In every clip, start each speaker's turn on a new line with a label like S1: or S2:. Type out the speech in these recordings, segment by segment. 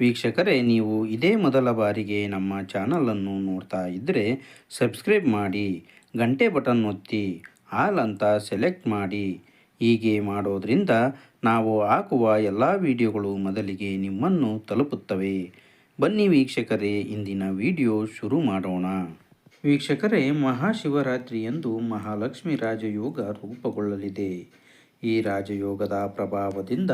S1: ವೀಕ್ಷಕರೇ, ನೀವು ಇದೇ ಮೊದಲ ಬಾರಿಗೆ ನಮ್ಮ ಚಾನಲನ್ನು ನೋಡ್ತಾ ಇದ್ದರೆ ಸಬ್ಸ್ಕ್ರೈಬ್ ಮಾಡಿ, ಗಂಟೆ ಬಟನ್ ಒತ್ತಿ, ಆಲ್ ಅಂತ ಸೆಲೆಕ್ಟ್ ಮಾಡಿ. ಹೀಗೆ ಮಾಡೋದರಿಂದ ನಾವು ಹಾಕುವ ಎಲ್ಲ ವಿಡಿಯೋಗಳು ಮೊದಲಿಗೆ ನಿಮ್ಮನ್ನು ತಲುಪುತ್ತವೆ. ಬನ್ನಿ ವೀಕ್ಷಕರೇ, ಇಂದಿನ ವಿಡಿಯೋ ಶುರು ಮಾಡೋಣ. ವೀಕ್ಷಕರೇ ಮಹಾಶಿವರಾತ್ರಿಯಂದು ಮಹಾಲಕ್ಷ್ಮಿ ರಾಜಯೋಗ ರೂಪುಗೊಳ್ಳಲಿದೆ. ಈ ರಾಜಯೋಗದ ಪ್ರಭಾವದಿಂದ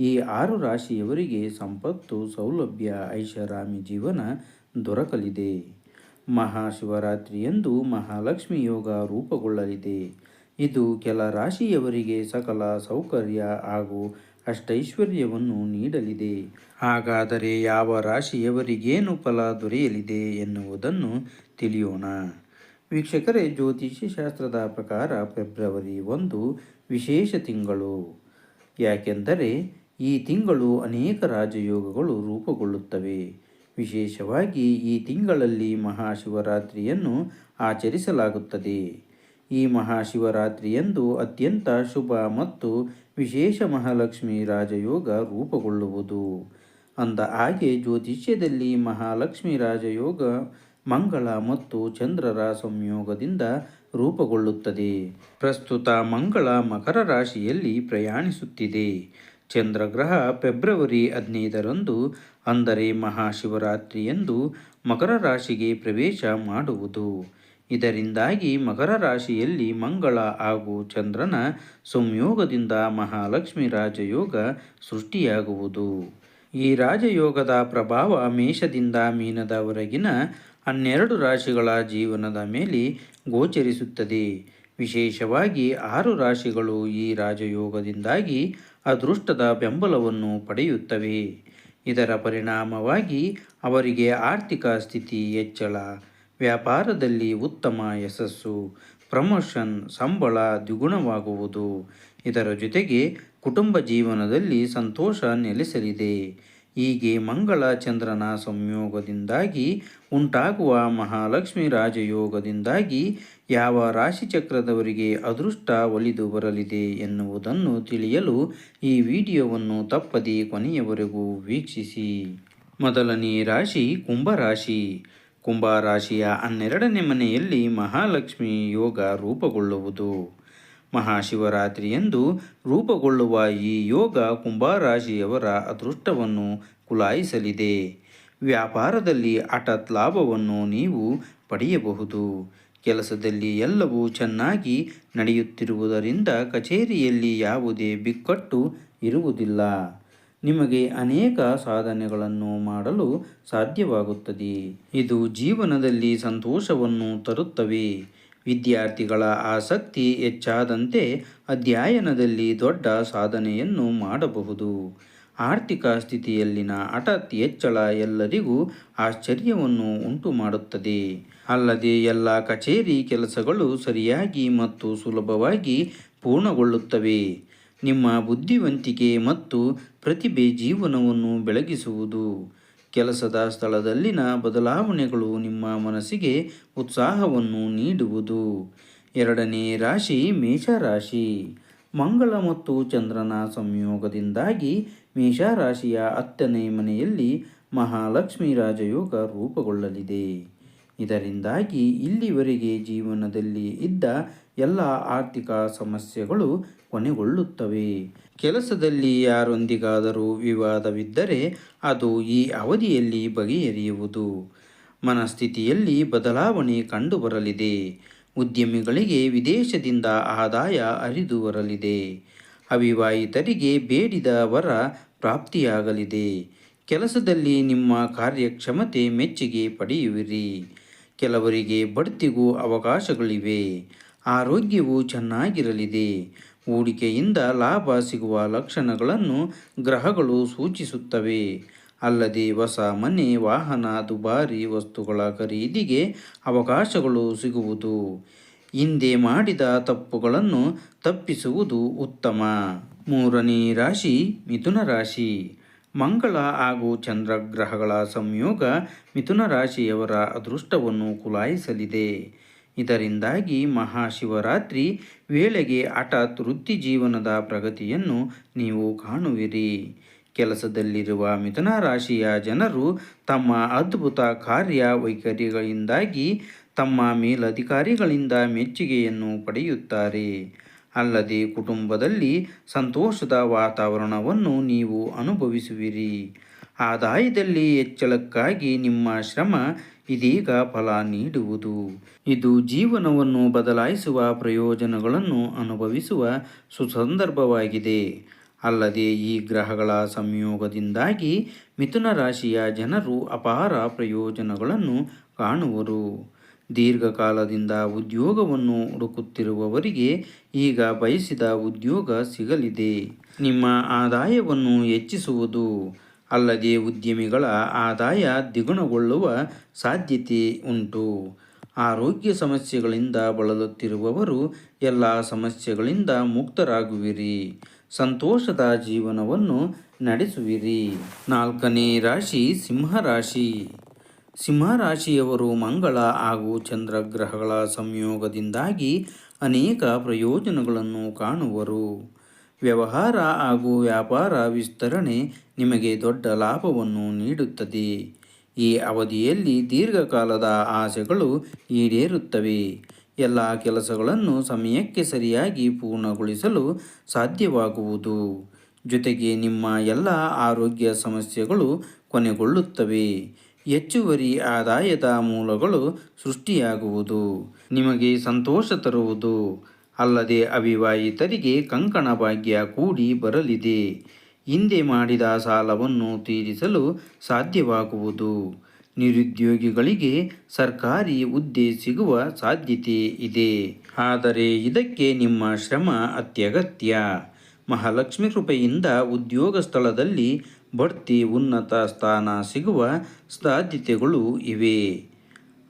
S1: ಈ ಆರು ರಾಶಿಯವರಿಗೆ ಸಂಪತ್ತು, ಸೌಲಭ್ಯ, ಐಷಾರಾಮಿ ಜೀವನ ದೊರಕಲಿದೆ. ಮಹಾಶಿವರಾತ್ರಿಯಂದು ಮಹಾಲಕ್ಷ್ಮಿ ಯೋಗ ರೂಪುಗೊಳ್ಳಲಿದೆ. ಇದು ಕೆಲ ರಾಶಿಯವರಿಗೆ ಸಕಲ ಸೌಕರ್ಯ ಹಾಗೂ ಅಷ್ಟೈಶ್ವರ್ಯವನ್ನು ನೀಡಲಿದೆ. ಹಾಗಾದರೆ ಯಾವ ರಾಶಿಯವರಿಗೇನು ಫಲ ದೊರೆಯಲಿದೆ ಎನ್ನುವುದನ್ನು ತಿಳಿಯೋಣ. ವೀಕ್ಷಕರೇ ಜ್ಯೋತಿಷ್ಯ ಶಾಸ್ತ್ರದ ಪ್ರಕಾರ ಫೆಬ್ರವರಿ ಒಂದು ವಿಶೇಷ ತಿಂಗಳು. ಯಾಕೆಂದರೆ ಈ ತಿಂಗಳು ಅನೇಕ ರಾಜಯೋಗಗಳು ರೂಪುಗೊಳ್ಳುತ್ತವೆ. ವಿಶೇಷವಾಗಿ ಈ ತಿಂಗಳಲ್ಲಿ ಮಹಾಶಿವರಾತ್ರಿಯನ್ನು ಆಚರಿಸಲಾಗುತ್ತದೆ. ಈ ಮಹಾಶಿವರಾತ್ರಿಯಂದು ಅತ್ಯಂತ ಶುಭ ಮತ್ತು ವಿಶೇಷ ಮಹಾಲಕ್ಷ್ಮಿ ರಾಜಯೋಗ ರೂಪುಗೊಳ್ಳುವುದು. ಅಂದ ಹಾಗೆ ಜ್ಯೋತಿಷ್ಯದಲ್ಲಿ ಮಹಾಲಕ್ಷ್ಮಿ ರಾಜಯೋಗ ಮಂಗಳ ಮತ್ತು ಚಂದ್ರರ ಸಂಯೋಗದಿಂದ ರೂಪುಗೊಳ್ಳುತ್ತದೆ. ಪ್ರಸ್ತುತ ಮಂಗಳ ಮಕರ ರಾಶಿಯಲ್ಲಿ ಪ್ರಯಾಣಿಸುತ್ತಿದೆ. ಚಂದ್ರಗ್ರಹ ಫೆಬ್ರವರಿ ಹದಿನೈದರಂದು ಅಂದರೆ ಮಹಾಶಿವರಾತ್ರಿಯಂದು ಮಕರ ರಾಶಿಗೆ ಪ್ರವೇಶ ಮಾಡುವುದು. ಇದರಿಂದಾಗಿ ಮಕರ ರಾಶಿಯಲ್ಲಿ ಮಂಗಳ ಹಾಗೂ ಚಂದ್ರನ ಸಂಯೋಗದಿಂದ ಮಹಾಲಕ್ಷ್ಮಿ ರಾಜಯೋಗ ಸೃಷ್ಟಿಯಾಗುವುದು. ಈ ರಾಜಯೋಗದ ಪ್ರಭಾವ ಮೇಷದಿಂದ ಮೀನದವರೆಗಿನ ಹನ್ನೆರಡು ರಾಶಿಗಳ ಜೀವನದ ಮೇಲೆ ಗೋಚರಿಸುತ್ತದೆ. ವಿಶೇಷವಾಗಿ ಆರು ರಾಶಿಗಳು ಈ ರಾಜಯೋಗದಿಂದಾಗಿ ಅದೃಷ್ಟದ ಬೆಂಬಲವನ್ನು ಪಡೆಯುತ್ತವೆ. ಇದರ ಪರಿಣಾಮವಾಗಿ ಅವರಿಗೆ ಆರ್ಥಿಕ ಸ್ಥಿತಿ ಹೆಚ್ಚಳ, ವ್ಯಾಪಾರದಲ್ಲಿ ಉತ್ತಮ ಯಶಸ್ಸು, ಪ್ರಮೋಷನ್, ಸಂಬಳ ದ್ವಿಗುಣವಾಗುವುದು. ಇದರ ಜೊತೆಗೆ ಕುಟುಂಬ ಜೀವನದಲ್ಲಿ ಸಂತೋಷ ನೆಲೆಸಲಿದೆ. ಹೀಗೆ ಮಂಗಳ ಚಂದ್ರನ ಸಂಯೋಗದಿಂದಾಗಿ ಉಂಟಾಗುವ ಮಹಾಲಕ್ಷ್ಮಿ ರಾಜಯೋಗದಿಂದಾಗಿ ಯಾವ ರಾಶಿಚಕ್ರದವರಿಗೆ ಅದೃಷ್ಟ ಒಲಿದು ಬರಲಿದೆ ಎನ್ನುವುದನ್ನು ತಿಳಿಯಲು ಈ ವಿಡಿಯೋವನ್ನು ತಪ್ಪದೆ ಕೊನೆಯವರೆಗೂ ವೀಕ್ಷಿಸಿ. ಮೊದಲನೇ ರಾಶಿ ಕುಂಭರಾಶಿ. ಕುಂಭರಾಶಿಯ ಹನ್ನೆರಡನೇ ಮನೆಯಲ್ಲಿ ಮಹಾಲಕ್ಷ್ಮಿ ಯೋಗ ರೂಪುಗೊಳ್ಳುವುದು. ಮಹಾಶಿವರಾತ್ರಿಯಂದು ರೂಪುಗೊಳ್ಳುವ ಈ ಯೋಗ ಕುಂಭರಾಶಿಯವರ ಅದೃಷ್ಟವನ್ನು ಕುಲಾಯಿಸಲಿದೆ. ವ್ಯಾಪಾರದಲ್ಲಿ ಹಠತ್ ಲಾಭವನ್ನು ನೀವು ಪಡೆಯಬಹುದು. ಕೆಲಸದಲ್ಲಿ ಎಲ್ಲವೂ ಚೆನ್ನಾಗಿ ನಡೆಯುತ್ತಿರುವುದರಿಂದ ಕಚೇರಿಯಲ್ಲಿ ಯಾವುದೇ ಬಿಕ್ಕಟ್ಟು ಇರುವುದಿಲ್ಲ. ನಿಮಗೆ ಅನೇಕ ಸಾಧನೆಗಳನ್ನು ಮಾಡಲು ಸಾಧ್ಯವಾಗುತ್ತದೆ. ಇದು ಜೀವನದಲ್ಲಿ ಸಂತೋಷವನ್ನು ತರುತ್ತವೆ. ವಿದ್ಯಾರ್ಥಿಗಳ ಆಸಕ್ತಿ ಹೆಚ್ಚಾದಂತೆ ಅಧ್ಯಯನದಲ್ಲಿ ದೊಡ್ಡ ಸಾಧನೆಯನ್ನು ಮಾಡಬಹುದು. ಆರ್ಥಿಕ ಸ್ಥಿತಿಯಲ್ಲಿನ ಹಠಾತ್ ಹೆಚ್ಚಳ ಎಲ್ಲರಿಗೂ ಆಶ್ಚರ್ಯವನ್ನು ಉಂಟು ಮಾಡುತ್ತದೆ ಅಲ್ಲದೆ ಎಲ್ಲ ಕಚೇರಿ ಕೆಲಸಗಳು ಸರಿಯಾಗಿ ಮತ್ತು ಸುಲಭವಾಗಿ ಪೂರ್ಣಗೊಳ್ಳುತ್ತವೆ. ನಿಮ್ಮ ಬುದ್ಧಿವಂತಿಕೆ ಮತ್ತು ಪ್ರತಿಭೆ ಜೀವನವನ್ನು ಬೆಳಗಿಸುವುದು. ಕೆಲಸದ ಸ್ಥಳದಲ್ಲಿನ ಬದಲಾವಣೆಗಳು ನಿಮ್ಮ ಮನಸ್ಸಿಗೆ ಉತ್ಸಾಹವನ್ನು ನೀಡುವುದು. ಎರಡನೇ ರಾಶಿ ಮೇಷರಾಶಿ. ಮಂಗಳ ಮತ್ತು ಚಂದ್ರನ ಸಂಯೋಗದಿಂದಾಗಿ ಮೇಷರಾಶಿಯ ಹತ್ತನೇ ಮನೆಯಲ್ಲಿ ಮಹಾಲಕ್ಷ್ಮಿ ರಾಜಯೋಗ ರೂಪುಗೊಳ್ಳಲಿದೆ. ಇದರಿಂದಾಗಿ ಇಲ್ಲಿವರೆಗೆ ಜೀವನದಲ್ಲಿ ಇದ್ದ ಎಲ್ಲ ಆರ್ಥಿಕ ಸಮಸ್ಯೆಗಳು ಕೊನೆಗೊಳ್ಳುತ್ತವೆ. ಕೆಲಸದಲ್ಲಿ ಯಾರೊಂದಿಗಾದರೂ ವಿವಾದವಿದ್ದರೆ ಅದು ಈ ಅವಧಿಯಲ್ಲಿ ಬಗೆಹರಿಯುವುದು. ಮನಸ್ಥಿತಿಯಲ್ಲಿ ಬದಲಾವಣೆ ಕಂಡುಬರಲಿದೆ. ಉದ್ಯಮಿಗಳಿಗೆ ವಿದೇಶದಿಂದ ಆದಾಯ ಹರಿದು ಬರಲಿದೆ. ಅವಿವಾಹಿತರಿಗೆ ಬೇಡಿದ ವರ ಪ್ರಾಪ್ತಿಯಾಗಲಿದೆ. ಕೆಲಸದಲ್ಲಿ ನಿಮ್ಮ ಕಾರ್ಯಕ್ಷಮತೆ ಮೆಚ್ಚುಗೆ ಪಡೆಯುವಿರಿ. ಕೆಲವರಿಗೆ ಬಡ್ತಿಗೂ ಅವಕಾಶಗಳಿವೆ. ಆರೋಗ್ಯವು ಚೆನ್ನಾಗಿರಲಿದೆ. ಹೂಡಿಕೆಯಿಂದ ಲಾಭ ಸಿಗುವ ಲಕ್ಷಣಗಳನ್ನು ಗ್ರಹಗಳು ಸೂಚಿಸುತ್ತವೆ. ಅಲ್ಲದೆ ಹೊಸ ಮನೆ, ವಾಹನ, ದುಬಾರಿ ವಸ್ತುಗಳ ಖರೀದಿಗೆ ಅವಕಾಶಗಳು ಸಿಗುವುದು. ಹಿಂದೆ ಮಾಡಿದ ತಪ್ಪುಗಳನ್ನು ತಪ್ಪಿಸುವುದು ಉತ್ತಮ. ಮೂರನೇ ರಾಶಿ, ಮಿಥುನ ರಾಶಿ. ಮಂಗಳ ಹಾಗೂ ಚಂದ್ರಗ್ರಹಗಳ ಸಂಯೋಗ ಮಿಥುನ ರಾಶಿಯವರ ಅದೃಷ್ಟವನ್ನು ಕುಲಾಯಿಸಲಿದೆ. ಇದರಿಂದಾಗಿ ಮಹಾಶಿವರಾತ್ರಿ ವೇಳೆಗೆ ಹಠಾತ್ ವೃತ್ತಿ ಜೀವನದ ಪ್ರಗತಿಯನ್ನು ನೀವು ಕಾಣುವಿರಿ. ಕೆಲಸದಲ್ಲಿರುವ ಮಿಥುನ ರಾಶಿಯ ಜನರು ತಮ್ಮ ಅದ್ಭುತ ಕಾರ್ಯ ವೈಖರಿಗಳಿಂದಾಗಿ ತಮ್ಮ ಮೇಲಧಿಕಾರಿಗಳಿಂದ ಮೆಚ್ಚುಗೆಯನ್ನು ಪಡೆಯುತ್ತಾರೆ. ಅಲ್ಲದೆ ಕುಟುಂಬದಲ್ಲಿ ಸಂತೋಷದ ವಾತಾವರಣವನ್ನು ನೀವು ಅನುಭವಿಸುವಿರಿ. ಆದಾಯದಲ್ಲಿ ಹೆಚ್ಚಳಕ್ಕಾಗಿ ನಿಮ್ಮ ಶ್ರಮ ಇದೀಗ ಫಲ ನೀಡುವುದು. ಇದು ಜೀವನವನ್ನು ಬದಲಾಯಿಸುವ ಪ್ರಯೋಜನಗಳನ್ನು ಅನುಭವಿಸುವ ಸುಸಂದರ್ಭವಾಗಿದೆ. ಅಲ್ಲದೆ ಈ ಗ್ರಹಗಳ ಸಂಯೋಗದಿಂದಾಗಿ ಮಿಥುನ ರಾಶಿಯ ಜನರು ಅಪಾರ ಪ್ರಯೋಜನಗಳನ್ನು ಕಾಣುವರು. ದೀರ್ಘಕಾಲದಿಂದ ಉದ್ಯೋಗವನ್ನು ಹುಡುಕುತ್ತಿರುವವರಿಗೆ ಈಗ ಬಯಸಿದ ಉದ್ಯೋಗ ಸಿಗಲಿದೆ. ನಿಮ್ಮ ಆದಾಯವನ್ನು ಹೆಚ್ಚಿಸುವುದು. ಅಲ್ಲದೆ ಉದ್ಯಮಿಗಳ ಆದಾಯ ದ್ವಿಗುಣಗೊಳ್ಳುವ ಸಾಧ್ಯತೆ ಉಂಟು. ಆರೋಗ್ಯ ಸಮಸ್ಯೆಗಳಿಂದ ಬಳಲುತ್ತಿರುವವರು ಎಲ್ಲ ಸಮಸ್ಯೆಗಳಿಂದ ಮುಕ್ತರಾಗುವಿರಿ. ಸಂತೋಷದ ಜೀವನವನ್ನು ನಡೆಸುವಿರಿ. ನಾಲ್ಕನೇ ರಾಶಿ, ಸಿಂಹರಾಶಿ. ಸಿಂಹರಾಶಿಯವರು ಮಂಗಳ ಹಾಗೂ ಚಂದ್ರಗ್ರಹಗಳ ಸಂಯೋಗದಿಂದಾಗಿ ಅನೇಕ ಪ್ರಯೋಜನಗಳನ್ನು ಕಾಣುವರು. ವ್ಯವಹಾರ ಹಾಗೂ ವ್ಯಾಪಾರ ವಿಸ್ತರಣೆ ನಿಮಗೆ ದೊಡ್ಡ ಲಾಭವನ್ನು ನೀಡುತ್ತದೆ. ಈ ಅವಧಿಯಲ್ಲಿ ದೀರ್ಘಕಾಲದ ಆಸೆಗಳು ಈಡೇರುತ್ತವೆ. ಎಲ್ಲ ಕೆಲಸಗಳನ್ನು ಸಮಯಕ್ಕೆ ಸರಿಯಾಗಿ ಪೂರ್ಣಗೊಳಿಸಲು ಸಾಧ್ಯವಾಗುವುದು. ಜೊತೆಗೆ ನಿಮ್ಮ ಎಲ್ಲ ಆರೋಗ್ಯ ಸಮಸ್ಯೆಗಳು ಕೊನೆಗೊಳ್ಳುತ್ತವೆ. ಹೆಚ್ಚುವರಿ ಆದಾಯದ ಮೂಲಗಳು ಸೃಷ್ಟಿಯಾಗುವುದು. ನಿಮಗೆ ಸಂತೋಷ ತರುವುದು. ಅಲ್ಲದೆ ಅವಿವಾಹಿತರಿಗೆ ಕಂಕಣ ಭಾಗ್ಯ ಕೂಡಿ ಬರಲಿದೆ. ಹಿಂದೆ ಮಾಡಿದ ಸಾಲವನ್ನು ತೀರಿಸಲು ಸಾಧ್ಯವಾಗುವುದು. ನಿರುದ್ಯೋಗಿಗಳಿಗೆ ಸರ್ಕಾರಿ ಹುದ್ದೆ ಸಿಗುವ ಸಾಧ್ಯತೆ ಇದೆ. ಆದರೆ ಇದಕ್ಕೆ ನಿಮ್ಮ ಶ್ರಮ ಅತ್ಯಗತ್ಯ. ಮಹಾಲಕ್ಷ್ಮಿ ಕೃಪೆಯಿಂದ ಉದ್ಯೋಗ ಸ್ಥಳದಲ್ಲಿ ಬಡ್ತಿ ಉನ್ನತ ಸ್ಥಾನ ಸಿಗುವ ಸಾಧ್ಯತೆಗಳು ಇವೆ.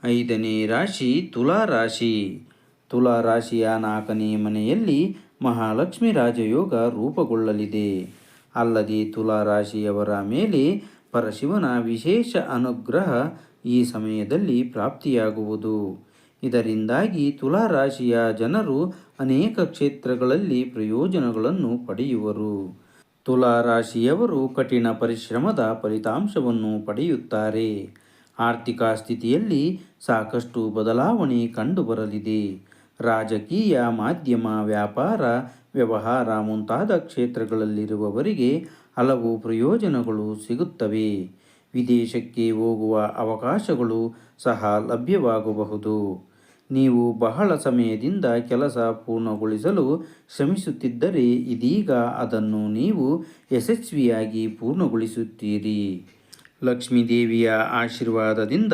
S1: ಐದನೇ ರಾಶಿ ತುಲಾ ರಾಶಿ ತುಲಾ ರಾಶಿಯ ನಾಲ್ಕನೇ ಮನೆಯಲ್ಲಿ ಮಹಾಲಕ್ಷ್ಮಿ ರಾಜಯೋಗ ರೂಪುಗೊಳ್ಳಲಿದೆ. ಅಲ್ಲದೆ ತುಲಾ ರಾಶಿಯವರ ಮೇಲೆ ಪರಶಿವನ ವಿಶೇಷ ಅನುಗ್ರಹ ಈ ಸಮಯದಲ್ಲಿ ಪ್ರಾಪ್ತಿಯಾಗುವುದು. ಇದರಿಂದಾಗಿ ತುಲಾ ರಾಶಿಯ ಜನರು ಅನೇಕ ಕ್ಷೇತ್ರಗಳಲ್ಲಿ ಪ್ರಯೋಜನಗಳನ್ನು ಪಡೆಯುವರು. ತುಲಾ ರಾಶಿಯವರು ಕಠಿಣ ಪರಿಶ್ರಮದ ಫಲಿತಾಂಶವನ್ನು ಪಡೆಯುತ್ತಾರೆ. ಆರ್ಥಿಕ ಸ್ಥಿತಿಯಲ್ಲಿ ಸಾಕಷ್ಟು ಬದಲಾವಣೆ ಕಂಡುಬರಲಿದೆ. ರಾಜಕೀಯ, ಮಾಧ್ಯಮ, ವ್ಯಾಪಾರ, ವ್ಯವಹಾರ ಮುಂತಾದ ಕ್ಷೇತ್ರಗಳಲ್ಲಿರುವವರಿಗೆ ಹಲವು ಪ್ರಯೋಜನಗಳು ಸಿಗುತ್ತವೆ. ವಿದೇಶಕ್ಕೆ ಹೋಗುವ ಅವಕಾಶಗಳು ಸಹ ಲಭ್ಯವಾಗಬಹುದು. ನೀವು ಬಹಳ ಸಮಯದಿಂದ ಕೆಲಸ ಪೂರ್ಣಗೊಳಿಸಲು ಶ್ರಮಿಸುತ್ತಿದ್ದರೆ ಇದೀಗ ಅದನ್ನು ನೀವು ಯಶಸ್ವಿಯಾಗಿ ಪೂರ್ಣಗೊಳಿಸುತ್ತೀರಿ. ಲಕ್ಷ್ಮೀದೇವಿಯ ಆಶೀರ್ವಾದದಿಂದ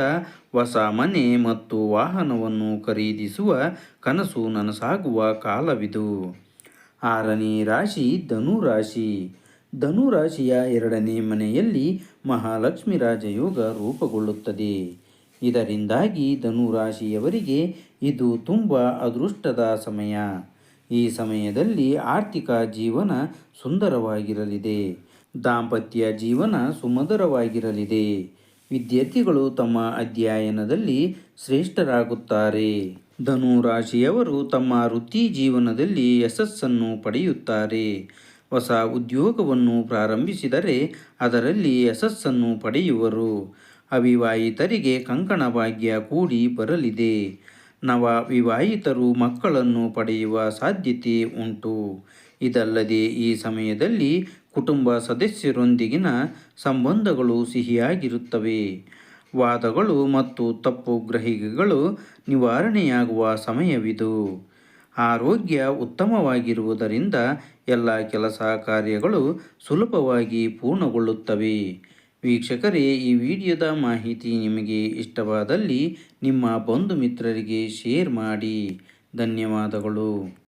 S1: ಹೊಸ ಮನೆ ಮತ್ತು ವಾಹನವನ್ನು ಖರೀದಿಸುವ ಕನಸು ನನಸಾಗುವ ಕಾಲವಿದು. ಆರನೇ ರಾಶಿ ಧನು ರಾಶಿ ಧನು ರಾಶಿಯ ಎರಡನೇ ಮನೆಯಲ್ಲಿ ಮಹಾಲಕ್ಷ್ಮಿ ರಾಜಯೋಗ ರೂಪುಗೊಳ್ಳುತ್ತದೆ. ಇದರಿಂದಾಗಿ ಧನು ರಾಶಿಯವರಿಗೆ ಇದು ತುಂಬ ಅದೃಷ್ಟದ ಸಮಯ. ಈ ಸಮಯದಲ್ಲಿ ಆರ್ಥಿಕ ಜೀವನ ಸುಂದರವಾಗಿರಲಿದೆ. ದಾಂಪತ್ಯ ಜೀವನ ಸುಮಧುರವಾಗಿರಲಿದೆ. ವಿದ್ಯಾರ್ಥಿಗಳು ತಮ್ಮ ಅಧ್ಯಯನದಲ್ಲಿ ಶ್ರೇಷ್ಠರಾಗುತ್ತಾರೆ. ಧನು ರಾಶಿಯವರು ತಮ್ಮ ವೃತ್ತಿ ಜೀವನದಲ್ಲಿ ಯಶಸ್ಸನ್ನು ಪಡೆಯುತ್ತಾರೆ. ಹೊಸ ಉದ್ಯೋಗವನ್ನು ಪ್ರಾರಂಭಿಸಿದರೆ ಅದರಲ್ಲಿ ಯಶಸ್ಸನ್ನು ಪಡೆಯುವರು. ಅವಿವಾಹಿತರಿಗೆ ಕಂಕಣ ಭಾಗ್ಯ ಕೂಡಿ ಬರಲಿದೆ. ನವ ವಿವಾಹಿತರು ಮಕ್ಕಳನ್ನು ಪಡೆಯುವ ಸಾಧ್ಯತೆ ಉಂಟು. ಇದಲ್ಲದೆ ಈ ಸಮಯದಲ್ಲಿ ಕುಟುಂಬ ಸದಸ್ಯರೊಂದಿಗಿನ ಸಂಬಂಧಗಳು ಸಿಹಿಯಾಗಿರುತ್ತವೆ. ವಾದಗಳು ಮತ್ತು ತಪ್ಪು ಗ್ರಹಿಕೆಗಳು ನಿವಾರಣೆಯಾಗುವ ಸಮಯವಿದು. ಆರೋಗ್ಯ ಉತ್ತಮವಾಗಿರುವುದರಿಂದ ಎಲ್ಲ ಕೆಲಸ ಕಾರ್ಯಗಳು ಸುಲಭವಾಗಿ ಪೂರ್ಣಗೊಳ್ಳುತ್ತವೆ. ವೀಕ್ಷಕರೇ, ಈ ವಿಡಿಯೋದ ಮಾಹಿತಿ ನಿಮಗೆ ಇಷ್ಟವಾದಲ್ಲಿ ನಿಮ್ಮ ಬಂಧು ಮಿತ್ರರಿಗೆ ಶೇರ್ ಮಾಡಿ. ಧನ್ಯವಾದಗಳು.